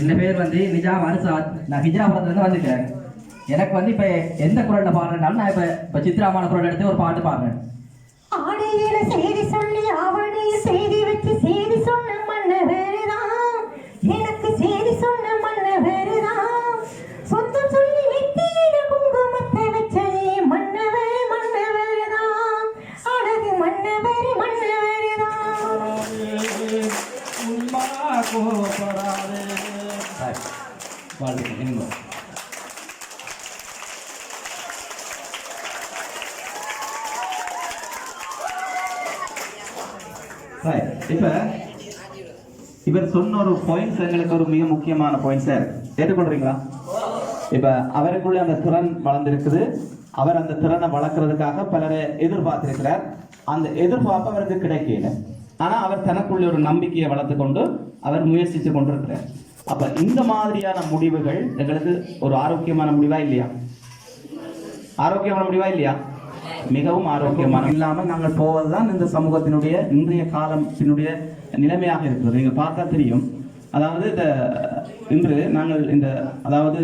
என் பேர் வந்து நிஜாம் அனுசாத் நான் ஹிஜ்ராபுரத்துலேருந்து வந்துட்டேன். எனக்கு வந்து இப்போ எந்த குரலில் பாடுறேன்னாலும் நான் இப்போ இப்போ சித்ராமான குரல் எடுத்து ஒரு பாட்டு பாடுறேன். ஆடியில செய்தி சொல்லி ஆவணியில் செய்தி இப்போ இவர் சொன்ன ஒரு பாயிண்ட்ஸ் எங்களுக்கு ஒரு மிக முக்கியமான பாயிண்ட் சார் ஏற்றுக்கொள்றீங்களா இப்ப அவருக்குள்ளே அந்த திறன் வளர்ந்துருக்குது. அவர் அந்த திறனை வளர்க்கறதுக்காக பலரை எதிர்பார்த்திருக்கிறார். அந்த எதிர்பார்ப்பு அவருக்கு கிடைக்கல. ஆனா அவர் தனக்குள்ளே ஒரு நம்பிக்கையை வளர்த்து கொண்டு அவர் முயற்சித்து கொண்டிருக்கிறார். அப்ப இந்த மாதிரியான முடிவுகள் எங்களுக்கு ஒரு ஆரோக்கியமான முடிவா இல்லையா? ஆரோக்கியமான முடிவா இல்லையா? மிகவும் ஆரோக்கியமான இல்லாமல் நாங்கள் போவதுதான் இந்த சமூகத்தினுடைய இன்றைய காலத்தினுடைய நிலைமையாக இருக்கிறது. நீங்கள் பார்த்தா தெரியும். அதாவது இந்த இன்று நாங்கள் இந்த அதாவது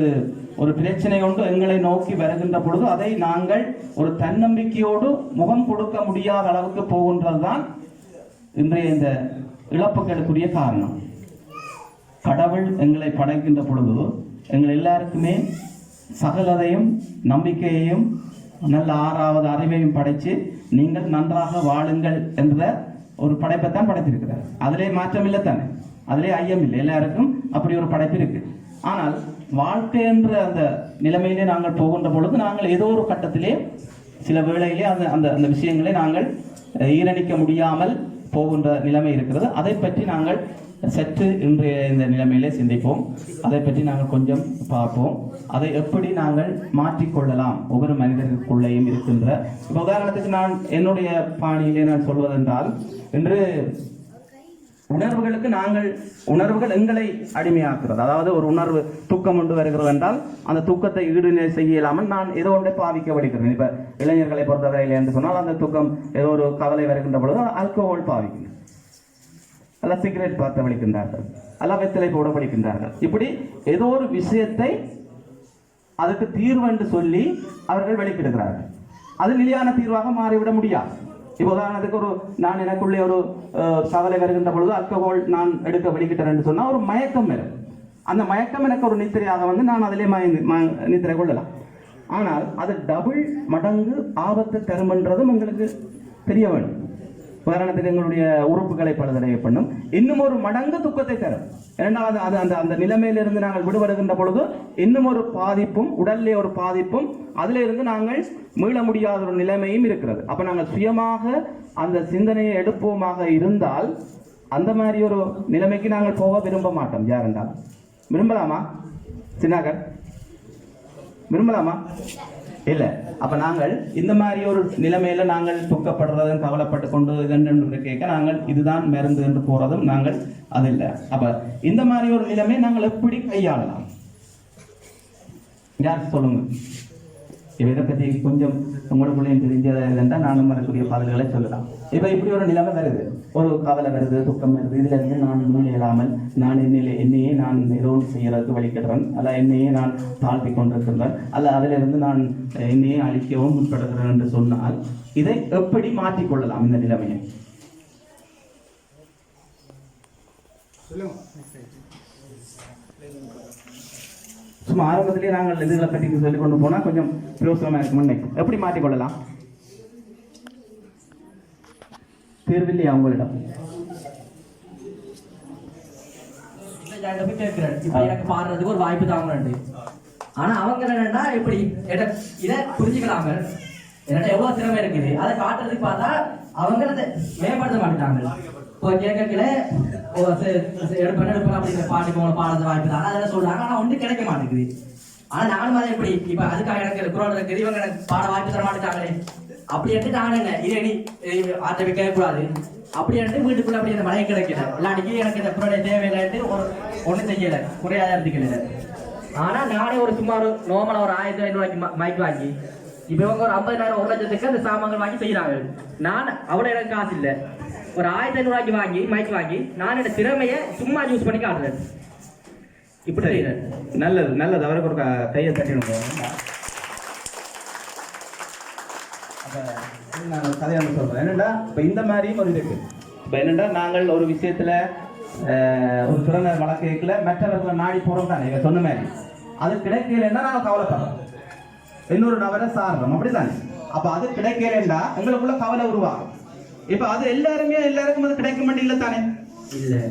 ஒரு பிரச்சனை கொண்டு எங்களை நோக்கி வருகின்ற பொழுது அதை நாங்கள் ஒரு தன்னம்பிக்கையோடு முகம் கொடுக்க முடியாத அளவுக்கு போகின்றதுதான் இன்றைய இந்த இழப்புகளுக்குரிய காரணம். கடவுள் எங்களை படைக்கின்ற பொழுது எங்கள் எல்லாருக்குமே சகலதையும் நம்பிக்கையையும் நல்ல ஆறாவது அறிவையும் படைத்து நீங்கள் நன்றாக வாழுங்கள் என்ற ஒரு படைப்பைத்தான் படைத்திருக்கிறார். அதிலே மாற்றம் இல்லை தானே? அதிலே ஐயம் இல்லை. எல்லாருக்கும் அப்படி ஒரு படைப்பு இருக்கு. ஆனால் வாழ்க்கை என்ற அந்த நிலைமையிலே நாங்கள் போகின்ற பொழுது நாங்கள் ஏதோ ஒரு கட்டத்திலே சில வேளையிலே அந்த அந்த அந்த விஷயங்களை நாங்கள் ஈரணிக்க முடியாமல் போகின்ற நிலைமை இருக்கிறது. அதை பற்றி நாங்கள் சற்று இன்றைய இந்த நிலைமையிலே சிந்திப்போம். அதை பற்றி நாங்கள் கொஞ்சம் பார்ப்போம். அதை எப்படி நாங்கள் மாற்றிக்கொள்ளலாம்? ஒவ்வொரு மனிதர்களுக்குள்ளேயும் இருக்கின்ற இப்போ உதாரணத்துக்கு நான் என்னுடைய பாணியிலே நான் சொல்வதென்றால் இன்று உணர்வுகளுக்கு நாங்கள் உணர்வுகள் எங்களை அடிமையாக்குறது அதாவது ஒரு உணர்வு தூக்கம் கொண்டு வருகிறது என்றால் அந்த தூக்கத்தை ஈடுநிலை செய்ய இல்லாமல் நான் ஏதோ ஒன்றை பாவிக்கப்படுகிறேன். இப்போ இளைஞர்களை பொறுத்தவரையில் என்று சொன்னால் அந்த தூக்கம் ஏதோ ஒரு கவலை வருகின்ற பொழுது ஆல்கோஹால் பாவிக்கணும் அல்ல சிகரெட் பார்த்து வலிக்கின்றார்கள். அல்ல வெத்தலை போட வலிக்கின்றார்கள். இப்படி ஏதோ ஒரு விஷயத்தை அதுக்கு தீர்வு என்று சொல்லி அவர்கள் வெளிக்கிடுகிறார்கள் அது நிலையான தீர்வாக மாறிவிட முடியாது. இப்போ உதாரணத்துக்கு ஒரு நான் எனக்குள்ளே ஒரு சவலை வருகின்ற பொழுது அல்கஹால் நான் எடுக்க வெளிக்கிட்டேன் என்று சொன்னால் ஒரு மயக்கம் வரும். அந்த மயக்கம் எனக்கு ஒரு நித்திரையாக வந்து நான் அதிலே மயங்கி நித்திரை கொள்ளலாம். ஆனால் அது டபுள் மடங்கு ஆபத்து தருமென்றதும் எங்களுக்கு தெரிய வேண்டும். உதாரணத்துக்கு எங்களுடைய உறுப்புகளை பழுதடைய பண்ணும். இன்னும் ஒரு மடங்கு துக்கத்தை தரும். இரண்டாவது அது அந்த அந்த நிலைமையிலிருந்து நாங்கள் விடுபடுகின்ற பொழுது இன்னும் ஒரு பாதிப்பும் உடல்லே ஒரு பாதிப்பும் அதிலிருந்து நாங்கள் மீள முடியாத ஒரு நிலைமையும் இருக்கிறது. அப்போ நாங்கள் சுயமாக அந்த சிந்தனையை எடுப்போமாக இருந்தால் அந்த மாதிரி ஒரு நிலைமைக்கு நாங்கள் போக விரும்ப மாட்டோம். யாரென்றால் விரும்பலாமா? சின்னாகர் விரும்பலாமா? இல்லை. அப்போ நாங்கள் இந்த மாதிரி ஒரு நிலைமையில நாங்கள் துக்கப்படுறதும் கவலைப்பட்டு கொண்டு இதென்று கேட்க நாங்கள் இதுதான் மருந்து என்று போறதும் நாங்கள் அது இல்லை அப்ப இந்த மாதிரி ஒரு நிலைமை நாங்கள் எப்படி கையாளலாம்? யார் சொல்லுங்க? இதை பற்றி கொஞ்சம் உங்களுக்குள்ளேயும் தெரிஞ்சது இருந்தால் நானும் வரக்கூடிய பாடல்களை சொல்லலாம். இப்போ இப்படி ஒரு நிலைமை வருது. ஒரு கவலை வருது துக்கம் வருது. இதுல இருந்து நான் இன்னும் இயலாமல் நான் என்னிலே என்னையே நான் ஏதோ ஒன்று செய்யறதுக்கு வழிகிடுறேன் அல்ல என்னையே நான் தாழ்த்தி கொண்டிருக்கின்றேன். அல்ல அதிலிருந்து இருந்து நான் என்னையே அழிக்கவும் முற்படுகிறேன் என்று சொன்னால் இதை எப்படி மாற்றிக்கொள்ளலாம் இந்த நிலைமையை? சும்மா ஆரம்பத்திலேயே நாங்கள் இதுகளை பற்றி சொல்லி கொண்டு போனால் கொஞ்சம் பிரயோசனமாக இருக்கும்னு எப்படி மாற்றிக்கொள்ளலாம் தேர்வில்லையா உங்களிடம்? எனக்கு பாடுறதுக்கு ஒரு வாய்ப்பு தாங்க ஆனா அவங்க என்னன்னா எப்படி இதை புரிஞ்சுக்கலாம? என்கிட்ட எவ்வளவு திறமை இருக்குது? அதை காட்டுறதுக்கு பார்த்தா அவங்க மேம்படுத்த மாட்டாங்க. இப்போ கேட்கல எடுப்பேன் எடுப்பேன் அப்படிங்கிற பாட்டு போன பாடுறது வாய்ப்பு தான். அதெல்லாம் சொல்றாங்க. ஆனா ஒன்று கிடைக்க மாட்டேங்குது. ஆனா நானும் அதை எப்படி இப்ப அதுக்காக எனக்கு குரல் இருக்குது இவங்க எனக்கு பாட வாய்ப்பு தர மாட்டேங்காங்களே அப்படி எடுத்து நானும் என்ன இது நீ ஆட்ட வைக்கவே கூடாது. அப்படி எடுத்து வீட்டுக்குள்ள அப்படி அந்த மழையை கிடைக்கல இல்லாட்டிக்கு எனக்கு இந்த குரலை தேவையில்லைட்டு ஒரு ஒன்றும் செய்யல. குறையாத எடுத்துக்கல ஆனா நானே ஒரு சும்மா ஒரு நோமல ஒரு ஆயிரத்தி ஐநூறுவாய்க்கு மைக் வாங்கி இப்போ இவங்க ஒரு ஐம்பதாயிரம் ஒரு லட்சத்துக்கு அந்த சாமான்கள் வாங்கி செய்யறாங்க நான் அவ்வளவு எனக்கு காசு இல்லை. ஒரு ஆயிரத்தி ஐநூறுவாய்க்கு வாங்கி மைக் வாங்கி நான் என்னோட திறமையை சும்மா யூஸ் பண்ணி காட்டுறேன். இப்படி நல்லது நல்லது. அவருக்கு ஒரு க- கையை தட்டிடுங்க. அப்ப நான் கதையை சொல்றேன். என்னடா இப்ப இந்த மாதிரியும் ஒரு இருக்கு. இப்ப என்னடா நாங்கள் ஒரு விஷயத்துல ஒரு திறனை வழக்கல மற்றவர்களை நாடி போறோம் தானே இவ சொன்ன மாதிரி. அது கிடைக்கலன்னா நாங்கள் கவலைப்படுறோம். இன்னொரு நபரை சாடுறோம் அப்படித்தானே? அப்ப அது கிடைக்கலன்னா எங்களுக்குள்ள கவலை உருவாகும். இப்ப அது எல்லாருமே எல்லாருக்கும் அது கிடைக்க மாட்டேங்கல தானே?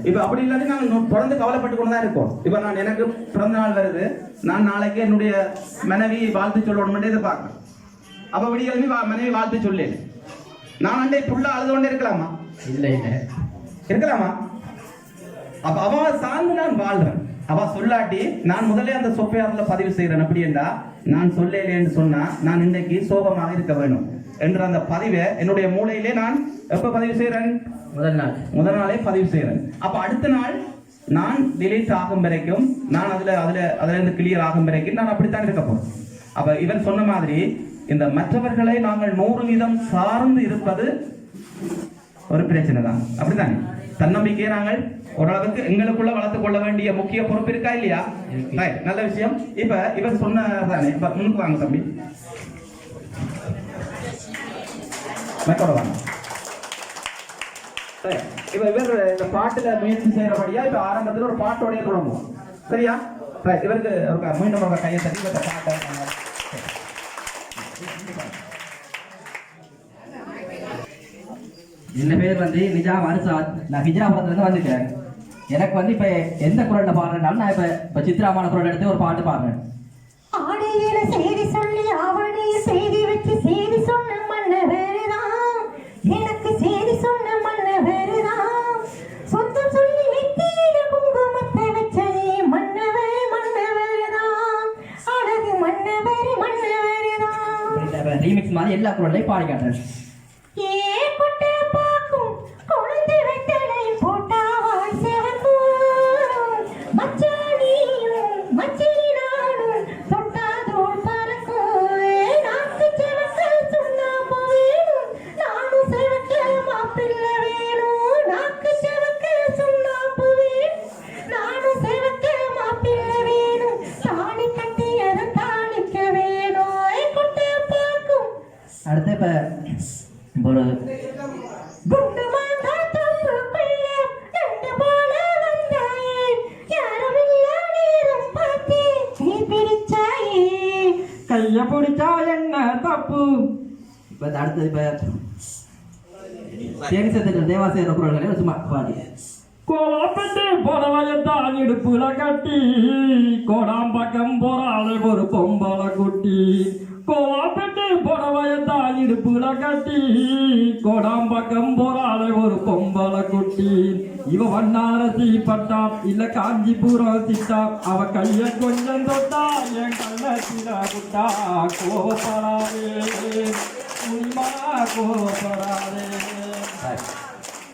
இப்ப அப்படி இல்லாட்டி நாங்க தொடர்ந்து கவலைப்பட்டு கொண்டு தான் இருக்கோம். இப்ப நான் எனக்கு பிறந்த நாள் வருது. நான் நாளைக்கு என்னுடைய மனைவி வாழ்த்து சொல்லணும்னு எதிர்பார்க்கிறேன் அப்ப விடியலுமே மனைவி வாழ்த்து சொல்லு நான் அண்டை புள்ள அழுது கொண்டே இருக்கலாமா? இல்ல இல்ல. இருக்கலாமா? அப்ப அவ சார்ந்து நான் வாழ்றேன். அவ சொல்லாட்டி நான் முதல்ல அந்த சொஃப்ட்வேர்ல பதிவு செய்யறேன் அப்படி என்றா நான் சொல்லலேன்னு சொன்னா நான் இன்றைக்கு சோகமாக இருக்க வேணும். என்ற அந்த பதிவை என்னுடைய மூளையிலே நான் எப்ப பதிவு செய்யறேன் முதல் நாள். முதல் நாளே பதிவு செய்யறேன் அப்ப அடுத்த நாள் நான் delete ஆகும் வரைக்கும் நான் அதுல அதுல அதுல இருந்து கிளியர் ஆகும் வரைக்கும் நான் அப்படித்தான் இருக்க போறேன். அப்ப இவன் சொன்ன மாதிரி இந்த மற்றவர்களை நாங்கள் நூறு வீதம் சார்ந்து இருப்பது ஒரு பிரச்சனை தான். அப்படித்தானே? தன்னம்பிக்கையை நாங்கள் ஓரளவுக்கு எங்களுக்குள்ள வளர்த்து கொள்ள வேண்டிய முக்கிய பொறுப்பு இருக்கா இல்லையா? நல்ல விஷயம். இப்ப இவன் சொன்னதானே இப்ப முன்னுக்கு வாங்க தம்பி. சரி. இப்ப இவர் இந்த பாட்டுல முயற்சி செய்யறபடியா இப்ப ஆரம்பத்துல ஒரு பாட்டோடய தொடங்குவோம். சரியா? இவருக்கு மீண்டும் ஒரு கையை தட்டி பாட்டை நாங்க- என் பேர் வந்து நிஜாம் அரிசாத் நான் ஹிஜ்ராபாத்ல இருந்து வந்துட்டேன். எனக்கு வந்து இப்ப எந்த குரல்ல பாடுறேன்னாலும் நான் இப்ப இப்ப சித்ராமான குரல் எடுத்து ஒரு பாட்டு பாடுறேன். ரீமிக்ஸ் மாதிரி எல்லா குரல்லையும் பாடி காட்டுறேன். கைய பிடிச்சா என்ன தப்பு? இப்ப இந்த அடுத்து இப்ப தேனி சத்திர தேவாசிரியர் குரல்களை சும்மா பாடி. கோலாப்பட்டு புடவையத்தான் இடுப்புல கட்டி கோடாம்பக்கம் போறாளே ஒரு பொம்பள குட்டி. கோவாப்பேட்டை கோலாப்பட்டு புடவையத்தான் இடுப்புல கட்டி கோடாம்பக்கம் போறாளே ஒரு பொம்பளை குட்டி. இவ வண்ணாரசி பட்டாம் இல்ல காஞ்சிபுரம் சிட்டா அவ கைய கொஞ்சம் தொட்டா என் கண்ணத்தில விட்டா கோபராதே உண்மா கோபப்படாதே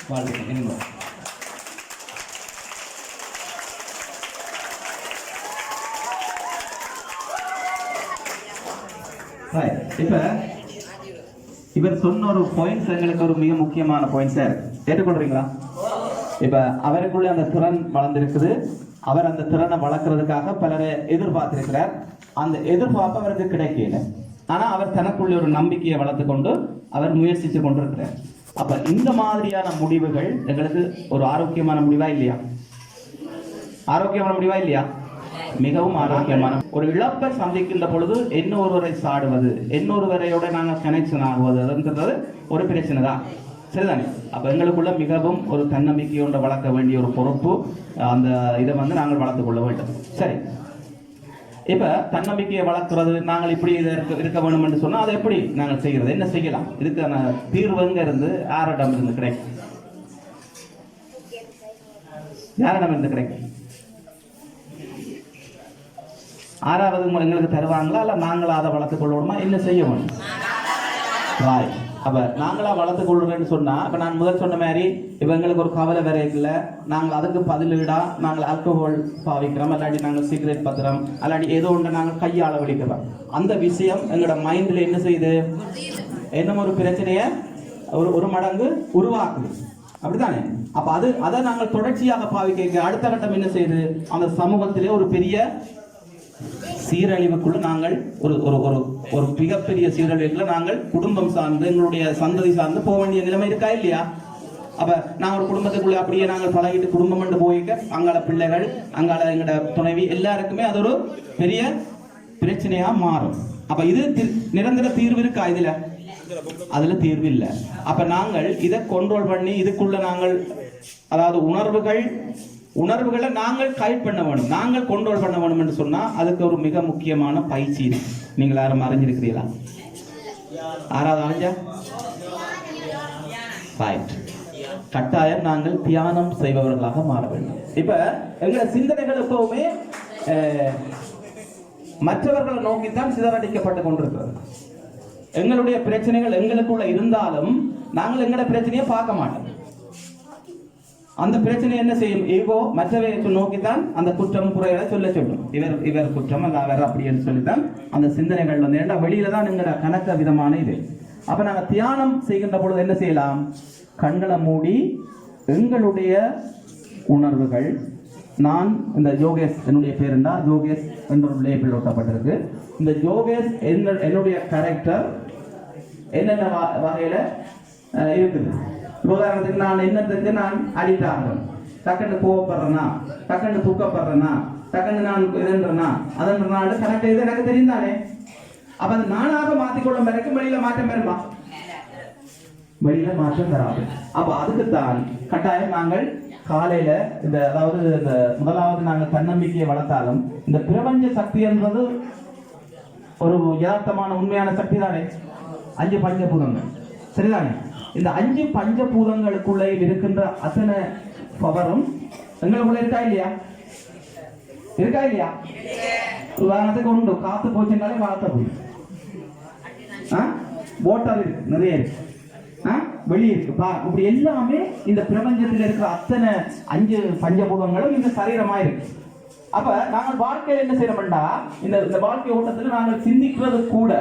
வாழ்த்துக்கள். இனிமே இப்போ இவர் சொன்ன ஒரு பாயிண்ட்ஸ் எங்களுக்கு ஒரு மிக முக்கியமான பாயிண்ட் சார். ஏற்றுக்கொள்றீங்களா இப்போ அவருக்குள்ளே அந்த திறன் வளர்ந்துருக்குது. அவர் அந்த திறனை வளர்க்கறதுக்காக பலரை எதிர்பார்த்திருக்கிறார். அந்த எதிர்பார்ப்பு அவருக்கு கிடைக்கல. ஆனால் அவர் தனக்குள்ளே ஒரு நம்பிக்கையை வளர்த்து கொண்டு அவர் முயற்சித்து கொண்டிருக்கிறார். அப்போ இந்த மாதிரியான முடிவுகள் எங்களுக்கு ஒரு ஆரோக்கியமான முடிவா இல்லையா? ஆரோக்கியமான முடிவா இல்லையா? மிகவும் ஆரோக்கியமான. ஒரு இழப்பை சந்திக்கின்ற பொழுது இன்னொருவரை சாடுவது இன்னொருவரையோட நாங்கள் கனெக்ஷன் ஆகுவதுன்றது ஒரு பிரச்சனை தான் சரிதானே? அப்போ எங்களுக்குள்ள மிகவும் ஒரு தன்னம்பிக்கையோட வளர்க்க வேண்டிய ஒரு பொறுப்பு அந்த இதை வந்து நாங்கள் வளர்த்து கொள்ள வேண்டும். சரி. இப்போ தன்னம்பிக்கையை வளர்க்குறது நாங்கள் இப்படி இதை இருக்க இருக்க வேண்டும் என்று அதை எப்படி நாங்கள் செய்கிறது என்ன செய்யலாம்? இதுக்கான தீர்வுங்க இருந்து யாரிடம் இருந்து கிடைக்கும்? யாரிடம் இருந்து கிடைக்கும்? ஆறாவது முறை எங்களுக்கு தருவாங்களா? இல்லை நாங்களாக அதை வளர்த்துக் கொள்ளணுமா? என்ன செய்யணும் வாய் அப்போ நாங்களாக வளர்த்துக் கொள்றோம்னு சொன்னால் இப்போ நான் முதல் சொன்ன மாதிரி இப்போ எங்களுக்கு ஒரு கவலை வேற இல்லை. நாங்கள் அதுக்கு பதிலீடாக நாங்கள் ஆல்கோஹால் பாவிக்கிறோம் இல்லாட்டி நாங்கள் சிகரெட் பத்துறோம் இல்லாட்டி ஏதோ ஒன்று நாங்கள் கையாள வலிக்கிறோம் அந்த விஷயம் எங்களோட மைண்டில் என்ன செய்யுது? என்ன ஒரு பிரச்சனையை ஒரு ஒரு மடங்கு உருவாக்குது. அப்படித்தானே? அப்போ அது அதை நாங்கள் தொடர்ச்சியாக பாவிக்க அடுத்த கட்டம் என்ன செய்யுது? அந்த சமூகத்திலே ஒரு பெரிய சீரழிவுக்குள்ள நாங்கள் ஒரு ஒரு ஒரு ஒரு மிகப்பெரிய சீரழிவுக்குள்ள நாங்கள் குடும்பம் சார்ந்து எங்களுடைய சந்ததி சார்ந்து போக வேண்டிய நிலைமை இருக்கா இல்லையா? அப்ப நாங்க ஒரு குடும்பத்துக்குள்ள அப்படியே நாங்கள் பழகிட்டு குடும்பம் என்று போயிக்க அங்கால பிள்ளைகள் அங்கால எங்களோட துணைவி எல்லாருக்குமே அது ஒரு பெரிய பிரச்சனையா மாறும். அப்ப இது தி- நிரந்தர தீர்வு இருக்கா இதுல? அதுல தீர்வு இல்லை. அப்ப நாங்கள் இதை கண்ட்ரோல் பண்ணி இதுக்குள்ள நாங்கள் அதாவது உணர்வுகள் உணர்வுகளை நாங்கள் கைட் பண்ண வேணும். நாங்கள் கண்ட்ரோல் பண்ண வேணும் என்று சொன்னா அதுக்கு ஒரு மிக முக்கியமான பயிற்சி இருக்கு. நீங்கள் யாரும் அறிஞ்சிருக்கிறீங்களா ஆறாவது அறிஞ்சா ரைட் கட்டாயம் நாங்கள் தியானம் செய்பவர்களாக மாற வேண்டும். இப்ப எங்களோட சிந்தனைகள் எப்பவுமே மற்றவர்களை நோக்கித்தான் சிதறடிக்கப்பட்டு கொண்டிருக்கிறது. எங்களுடைய பிரச்சனைகள் எங்களுக்குள்ள இருந்தாலும் நாங்கள் எங்களோட பிரச்சனையை பார்க்க மாட்டோம். அந்த பிரச்சனை என்ன செய்யும்? ஈகோ நோக்கி தான் அந்த குற்றம் குறைகளை சொல்ல சொல்லும். இவர் இவர் குற்றம் அல்ல அவர் அப்படின்னு சொல்லித்தான் அந்த சிந்தனைகள் வந்து ஏன்னா வெளியில தான் எங்களோட கணக்க விதமான இது. அப்ப நாங்க தியானம் செய்கின்ற பொழுது என்ன செய்யலாம்? கண்களை மூடி எங்களுடைய உணர்வுகள் நான் இந்த யோகேஷ் என்னுடைய பேர் என்ன யோகேஷ் என்ற லேபிள் ஒட்டப்பட்டிருக்கு. இந்த யோகேஷ் என்ன என்னுடைய கேரக்டர் என்னென்ன வ- இருக்குது? உதாரணத்துக்கு நான் என்னத்துக்கு நான் அடிக்ட் டக்குன்னு கோவப்படுறேனா? டக்குன்னு துக்கப்படுறேனா? டக்குன்னு நான் இதுன்றனா? அதன்றனால கரெக்ட் இது எனக்கு தெரியும் தானே அப்ப அது நானாக மாத்திக்கொள்ள வரைக்கும் வெளியில மாற்றம் வருமா? வெளியில மாற்றம் தராது அப்ப அதுக்குத்தான் கட்டாயம் நாங்கள் காலையில இந்த அதாவது இந்த முதலாவது நாங்கள் தன்னம்பிக்கையை வளர்த்தாலும் இந்த பிரபஞ்ச சக்தி என்பது ஒரு யதார்த்தமான உண்மையான சக்தி தானே? அஞ்சு பஞ்சபூதங்கள் சரிதானே? இந்த அஞ்சு பஞ்சபூதங்களுக்குள்ளே இருக்கின்ற அத்தனை பவரும் எங்களுக்குள்ள இருக்கா இல்லையா? இருக்கா இல்லையா? உதாரணத்துக்கு உண்டு. காத்து போச்சுனாலே வார்த்தை போய். வாட்டர் இருக்கு. நிறைய இருக்கு. ஆ? வெளியே இருக்கு. பா இப்படி எல்லாமே இந்த பிரபஞ்சத்தில் இருக்கிற அத்தனை அஞ்சு பஞ்சபூதங்களும் இந்த சரீரமா இருக்கு. அப்ப நாங்கள் வாழ்க்கையில் என்ன செய்யறோம்டா இந்த இந்த வாழ்க்கை ஓட்டத்தில் நாங்கள் சிந்திக்கிறது கூட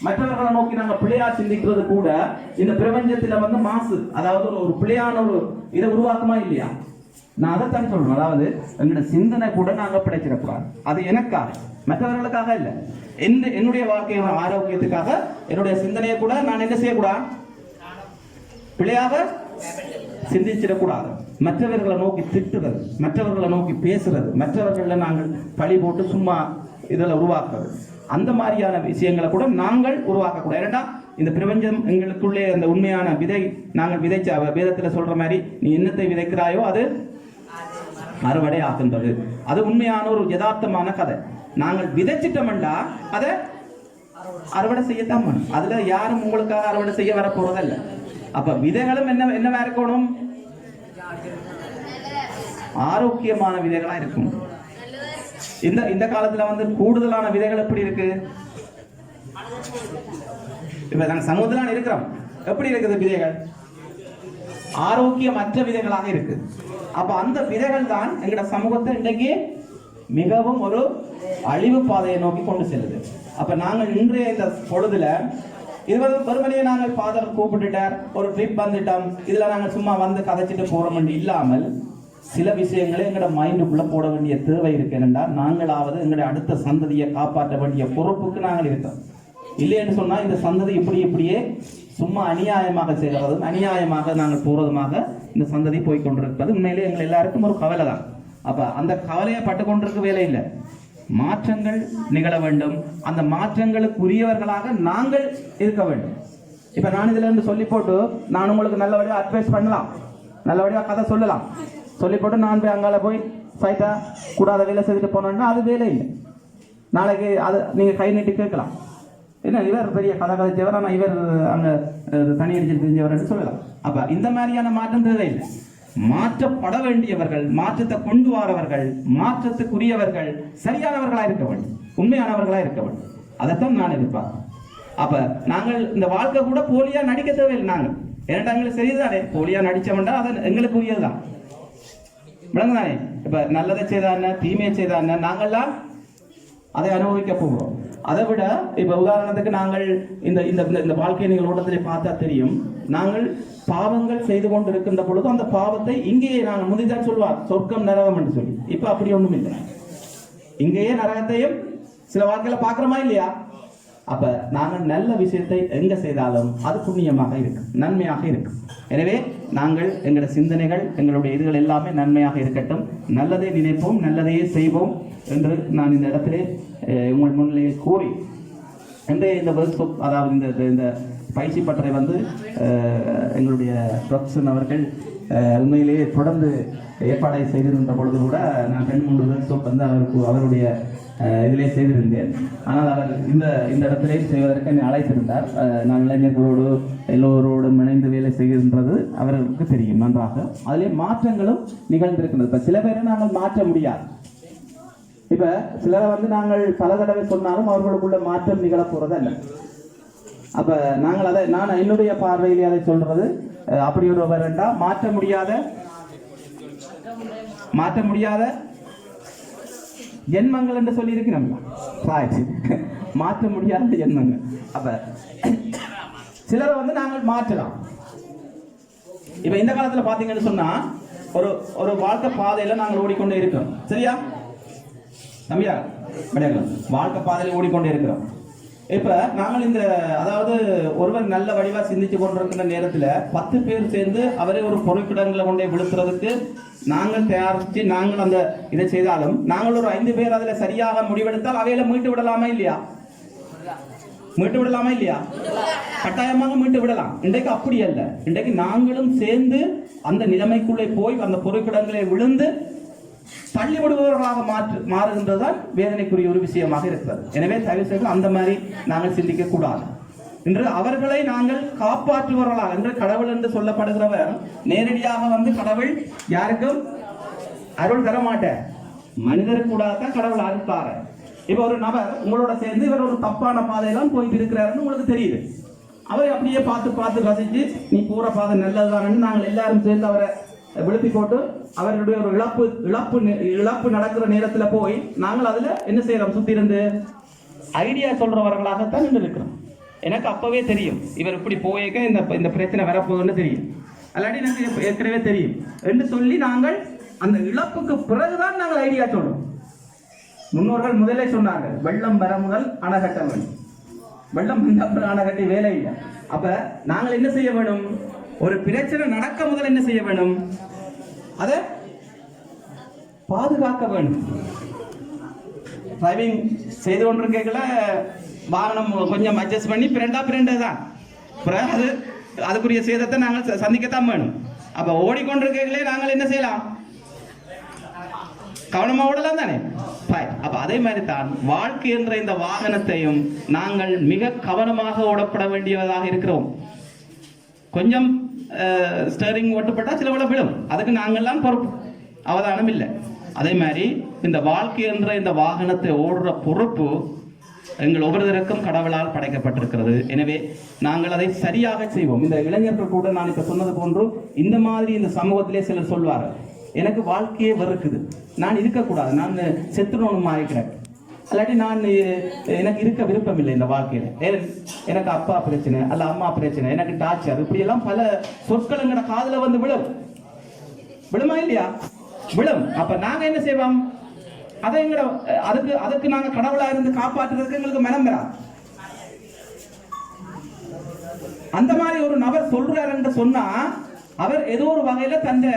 மற்றவர்களை நோக்கி நாங்கள் பிள்ளையா சிந்திக்கிறது கூட இந்த பிரபஞ்சத்துல வந்து மாசு அதாவது ஒரு- ஒரு பிள்ளையான ஒரு இதை உருவாக்குமா இல்லையா? நான் அதைத்தான் சொல்லணும் அதாவது எங்களோட சிந்தனை கூட நாங்க படைச்சிடக்கூடாது அது எனக்காக மற்றவர்களுக்காக இல்லை. என் என்னுடைய வாழ்க்கையோட ஆரோக்கியத்துக்காக என்னுடைய சிந்தனையை கூட நான் என்ன செய்யக்கூடாது? பிழையாக சிந்திச்சிடக்கூடாது. மற்றவர்களை நோக்கி திட்டுறது மற்றவர்களை நோக்கி பேசுறது மற்றவர்களை நாங்கள் பழி போட்டு சும்மா இதில் உருவாக்குறது. அந்த மாதிரியான விஷயங்களை கூட நாங்கள் உருவாக்கக்கூடாது. ஏன்னா இந்த பிரபஞ்சம் எங்களுக்குள்ளே அந்த உண்மையான விதை நாங்கள் விதைச்ச வேதத்தில் சொல்ற மாதிரி நீ என்னத்தை விதைக்கிறாயோ அது அறுவடை ஆகின்றது அது உண்மையான ஒரு யதார்த்தமான கதை. நாங்கள் விதைச்சிட்டோம்டா அதை அறுவடை செய்யத்தான் பண்ணும். அதுல யாரும் உங்களுக்காக அறுவடை செய்ய வர போறதல்ல அப்ப விதைகளும் என்ன என்னவா இருக்கணும்? ஆரோக்கியமான விதைகளா இருக்கும். இந்த இந்த காலத்துல வந்து கூடுதலான விதைகள் எப்படி இருக்கு? இப்ப நாங்க சமூகத்துல இருக்கிறோம். எப்படி இருக்குது விதைகள்? ஆரோக்கியமற்ற விதைகளாக இருக்கு. அப்ப அந்த விதைகள் தான் எங்கட சமூகத்தை இன்றைக்கு மிகவும் ஒரு அழிவு பாதையை நோக்கி கொண்டு செல்லுது. அப்ப நாங்கள் இன்றைய இந்த பொழுதுல இருபது வந்து நாங்கள் ஃபாதர் கூப்பிட்டுட்டார். ஒரு ட்ரிப் வந்துட்டோம். இதுல நாங்கள் சும்மா வந்து கதைச்சிட்டு போறோம் இல்லாமல் சில விஷயங்களை எங்களோட மைண்டுக்குள்ளே போட வேண்டிய தேவை இருக்கு என்னென்னா நாங்களாவது எங்களுடைய அடுத்த சந்ததியை காப்பாற்ற வேண்டிய பொறுப்புக்கு நாங்கள் இருக்கோம். இல்லைன்னு சொன்னால் இந்த சந்ததி இப்படி இப்படியே சும்மா அநியாயமாக செய்கிறதும் அநியாயமாக நாங்கள் போகிறதுமாக இந்த சந்ததி போய் கொண்டிருப்பது உண்மையிலே எங்கள் எல்லாருக்கும் ஒரு கவலை தான் அப்போ அந்த கவலையை பட்டு கொண்டிருக்க வேலை இல்லை. மாற்றங்கள் நிகழ வேண்டும். அந்த மாற்றங்களுக்குரியவர்களாக நாங்கள் இருக்க வேண்டும். இப்போ நான் இதில் இருந்து சொல்லி போட்டு நான் உங்களுக்கு நல்லபடியாக அட்வைஸ் பண்ணலாம். நல்லபடியாக கதை சொல்லலாம். சொல்லி போட்டு நான் போய் அங்கால போய் சைட்டா கூடாத வேலை செய்துட்டு போனோன்னா அது வேலை இல்லை. நாளைக்கு அது நீங்கள் கை நீட்டி கேட்கலாம். என்ன இவர் பெரிய கதை கதைச்சவர் ஆனால் இவர் அங்கே தனி அடிச்சு தெரிஞ்சவர்னு சொல்லலாம். அப்போ இந்த மாதிரியான மாற்றம் தேவையில்லை. மாற்றப்பட வேண்டியவர்கள் மாற்றத்தை கொண்டு வரவர்கள் மாற்றத்துக்குரியவர்கள் சரியானவர்களாக இருக்க வேண்டும். உண்மையானவர்களாக இருக்க வேண்டும். அதைத்தான் நான் எதிர்பார்க்கிறேன். அப்போ நாங்கள் இந்த வாழ்க்கை கூட போலியாக நடிக்க தேவையில்லை நாங்கள். ஏன்னா எங்களுக்கு சரிதானே? போலியாக நடித்தவன்டா அதை எங்களுக்கு உரியதுதான். விளங்குதானே? இப்போ நல்லதை செய்தா என்ன? தீமையை செய்தா என்ன? நாங்கள்லாம் அதை அனுபவிக்க போகிறோம். அதை விட இப்போ உதாரணத்துக்கு நாங்கள் இந்த இந்த இந்த- இந்த வாழ்க்கை நீங்கள் ஓட்டத்திலே பார்த்தா தெரியும். நாங்கள் பாவங்கள் செய்து கொண்டு இருக்கின்ற பொழுது அந்த பாவத்தை இங்கேயே நாங்கள் முந்திதான் சொல்வார். சொர்க்கம் நரகம் என்று சொல்லி. இப்போ அப்படி ஒன்றும் இல்லை இங்கேயே நரகத்தையும் சில வாழ்க்கையில பார்க்குறோமா இல்லையா? அப்ப நாங்கள் நல்ல விஷயத்தை எங்க செய்தாலும் அது புண்ணியமாக இருக்கும். நன்மையாக இருக்கும். எனவே நாங்கள் எங்களோட சிந்தனைகள் எங்களுடைய இதுகள் எல்லாமே நன்மையாக இருக்கட்டும். நல்லதை நினைப்போம் நல்லதையே செய்வோம் என்று நான் இந்த இடத்திலே உங்கள் முன்னிலையை கூறி இன்றைய இந்த வகுப்பு அதாவது இந்த இந்த- பயிற்சி பட்டறை வந்து எங்களுடைய ப்ரொஃபஸன் அவர்கள் உண்மையிலேயே தொடர்ந்து ஏற்பாடை செய்திருந்த பொழுது கூட நான் பெண் மூன்று ஒர்க் வந்து அவருக்கு அவருடைய இதிலே செய்திருந்தேன். ஆனால் அவர் இந்த இந்த இடத்திலே செய்வதற்கு என்னை அழைத்திருந்தார். நான் இளைஞர்களோடு எல்லோரோடும் இணைந்து வேலை செய்கின்றது அவர்களுக்கு தெரியும் நன்றாக. அதிலே மாற்றங்களும் நிகழ்ந்திருக்கின்றது. இப்போ சில பேரை நாங்கள் மாற்ற முடியாது. இப்போ சிலரை வந்து நாங்கள் பல தடவை சொன்னாலும் அவர்களுக்குள்ள மாற்றம் நிகழப் போகிறது அல்ல அப்போ நாங்கள் அதை நான் என்னுடைய பார்வையில் அதை சொல்றது அப்படி ஒரு வேண்டாம் மாற்ற முடியாத மாற்ற முடியாத ஜென்மங்கள் என்று சொல்லி இருக்கிறோம் மாற்ற முடியாத ஜென்மங்கள் அப்ப சிலரை வந்து நாங்கள் மாற்றலாம். இப்ப இந்த காலத்துல பாத்தீங்கன்னு சொன்னா ஒரு ஒரு வாழ்க்கை பாதையில நாங்கள் ஓடிக்கொண்டே இருக்கிறோம். சரியா? தம்பியா? கிடையாது வாழ்க்கை பாதையில் ஓடிக்கொண்டே இருக்கிறோம். இப்ப நாங்கள் இந்த அதாவது ஒருவர் நல்ல வடிவா சிந்திச்சு கொண்டிருக்கிற நேரத்துல பத்து பேர் சேர்ந்து அவரை ஒரு பொறுப்பிடங்களை கொண்டே விழுத்துறதுக்கு நாங்கள் தயாரிச்சு நாங்கள் அந்த இதை செய்தாலும் நாங்கள் ஒரு ஐந்து பேர் அதுல சரியாக முடிவெடுத்தால் அவையில மீட்டு விடலாமா இல்லையா? மீட்டு விடலாமா இல்லையா? கட்டாயமாக மீட்டு விடலாம். இன்றைக்கு அப்படி அல்ல. இன்றைக்கு நாங்களும் சேர்ந்து அந்த நிலைமைக்குள்ளே போய் அந்த பொறுப்பிடங்களை விழுந்து தள்ளி விடுபவர்களாக மாற்று மாறுகின்றதுதான் வேதனைக்குரிய ஒரு விஷயமாக இருக்கிறது. எனவே தயவு செய்து அந்த மாதிரி நாங்கள் சிந்திக்க கூடாது இன்று அவர்களை நாங்கள் காப்பாற்றுபவர்களாக என்று கடவுள் என்று சொல்லப்படுகிறவர் நேரடியாக வந்து கடவுள் யாருக்கும் அருள் தர மாட்டேன் மனிதர் கூட தான் கடவுள் அருள் தார இப்ப ஒரு நபர் உங்களோட சேர்ந்து இவர் ஒரு தப்பான பாதையெல்லாம் போயிட்டு இருக்கிறாருன்னு உங்களுக்கு தெரியுது. அவரை அப்படியே பார்த்து பார்த்து ரசிச்சு நீ போற பாதை நல்லதுதானு நாங்கள் எல்லாரும் சேர்ந்து அவரை விழுப்பி போட்டு அவருடைய ஒரு இழப்பு இழப்பு இழப்பு நடக்கிற நேரத்தில் போய் நாங்கள் அதில் என்ன செய்கிறோம் சுற்றி இருந்து ஐடியா சொல்கிறவர்களாகத்தான் நின்று இருக்கிறோம் எனக்கு அப்போவே தெரியும். இவர் இப்படி போயிருக்க இந்த இந்த பிரச்சனை வரப்போகுதுன்னு தெரியும். அல்லாட்டி எனக்கு ஏற்கனவே தெரியும். என்று சொல்லி நாங்கள் அந்த இழப்புக்கு பிறகுதான் நாங்கள் ஐடியா சொல்றோம். முன்னோர்கள் முதலே சொன்னாங்க வெள்ளம் வர முதல் அணை கட்ட வேண்டும். வெள்ளம் வந்த அப்புறம் அணை கட்டி வேலை இல்லை. அப்ப நாங்கள் என்ன செய்ய வேணும் ஒரு பிரச்சனை நடக்க முதல் என்ன செய்ய வேணும் அதை பாதுகாக்க வேண்டும். டிரைவிங் செய்து கொண்டிருக்கல வாகனம் கொஞ்சம் அட்ஜஸ்ட் பண்ணி பிரெண்டா பிரெண்டு தான் பிறகு அது அதுக்குரிய சேதத்தை நாங்கள் ச- சந்திக்கத்தான் வேணும். அப்ப ஓடிக்கொண்டிருக்கீங்களே நாங்கள் என்ன செய்யலாம்? கவனமாக ஓடலாம் தானே? அப்ப அதே மாதிரி தான் வாழ்க்கை என்ற இந்த வாகனத்தையும் நாங்கள் மிக கவனமாக ஓடப்பட வேண்டியதாக இருக்கிறோம். கொஞ்சம் ஸ்டேரிங் ஓட்டப்பட்டா சில விட விழும். அதுக்கு நாங்கள்லாம் பொறுப்பு. அவதானம் இல்லை. அதே மாதிரி இந்த வாழ்க்கை என்ற இந்த வாகனத்தை ஓடுற பொறுப்பு எங்கள் ஒவ்வொருவருக்கும் கடவுளால் படைக்கப்பட்டிருக்கிறது. எனவே நாங்கள் அதை சரியாக செய்வோம். இந்த இளைஞர்கள் கூட நான் இப்போ சொன்னது போன்று இந்த மாதிரி இந்த சமூகத்திலே சிலர் சொல்வார்கள். எனக்கு வாழ்க்கையே வெறுக்குது. நான் இருக்கக்கூடாது. நான் செத்துடணுமா இருக்கிறேன் இல்லாட்டி நான் எனக்கு இருக்க விருப்பம் இல்லை இந்த வாழ்க்கையில. எனக்கு அப்பா பிரச்சனை அல்ல அம்மா பிரச்சனை எனக்கு டார்ச்சர் இப்படி எல்லாம் பல சொற்கள் எங்கட காதுல வந்து விழும். விழுமா இல்லையா? விழும். அப்ப நாங்க என்ன செய்வோம்? அதை எங்கட அதுக்கு அதுக்கு நாங்க கடவுளா இருந்து காப்பாற்றுறதுக்கு எங்களுக்கு மனம் அந்த மாதிரி ஒரு நபர் சொல்றார் என்று சொன்னா அவர் ஏதோ ஒரு வகையில தன்னை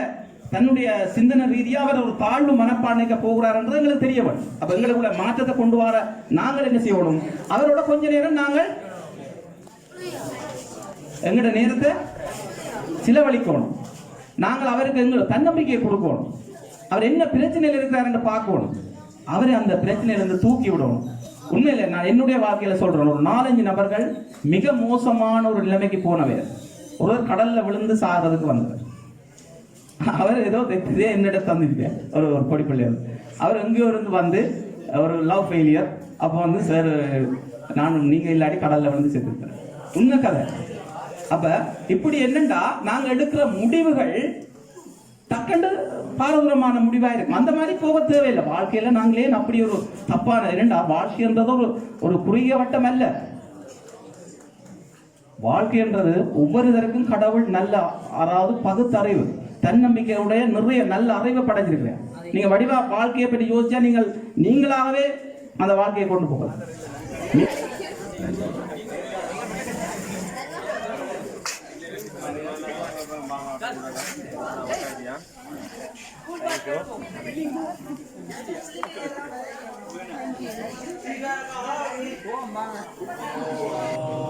தன்னுடைய சிந்தனை ரீதியாக அவர் ஒரு தாழ்வு மனப்பான்மைக்கு போகிறார்ன்றது எங்களுக்கு தெரிய வரும் அப்ப எங்களுக்குள்ள மாற்றத்தை கொண்டு வர நாங்கள் என்ன செய்யணும்? அவரோட கொஞ்ச நேரம் நாங்கள் எங்களோட நேரத்தை செலவழிக்கணும். நாங்கள் அவருக்கு எங்கள் தன்னம்பிக்கையை கொடுக்கணும். அவர் என்ன பிரச்சனையில் இருக்கிறாருன்னு பார்க்கணும். அவரை அந்த பிரச்சனையிலிருந்து தூக்கி விடணும் உண்மையில நான் என்னுடைய வாழ்க்கையில சொல்றேன் ஒரு நாலஞ்சு நபர்கள் மிக மோசமான ஒரு நிலைமைக்கு போனவர். ஒருவர் கடல்ல விழுந்து சாகிறதுக்கு வந்தவர். அவர் ஏதோ இதே என்னிடம் தந்துருக்கேன் ஒரு ஒரு படிப்பள்ளியார் அவர் எங்கேயோ இருந்து வந்து ஒரு லவ் ஃபெயிலியர் அப்போ வந்து சார் நானும் நீங்கள் இல்லாட்டி கடல்ல விழுந்து செத்துருக்கேன் உண்மை கதை அப்ப இப்படி என்னண்டா நாங்க எடுக்கிற முடிவுகள் டக்கண்டு பாரதூரமான முடிவாக இருக்கும் அந்த மாதிரி போக தேவையில்லை வாழ்க்கையில நாங்களே அப்படி ஒரு தப்பான என்னண்டா வாழ்க்கைன்றது ஒரு ஒரு குறுகிய வட்டம் அல்ல வாழ்க்கைன்றது ஒவ்வொருத்தருக்கும் கடவுள் நல்ல அதாவது பகுத்தறிவு தன்னம்பிக்கையுடைய நிறைய நல்ல அறிவை படைஞ்சிருக்கிறேன். நீங்க வடிவா வாழ்க்கையை பற்றி யோசிச்சா நீங்கள் நீங்களாகவே அந்த வாழ்க்கையை கொண்டு போகலாம். Oh,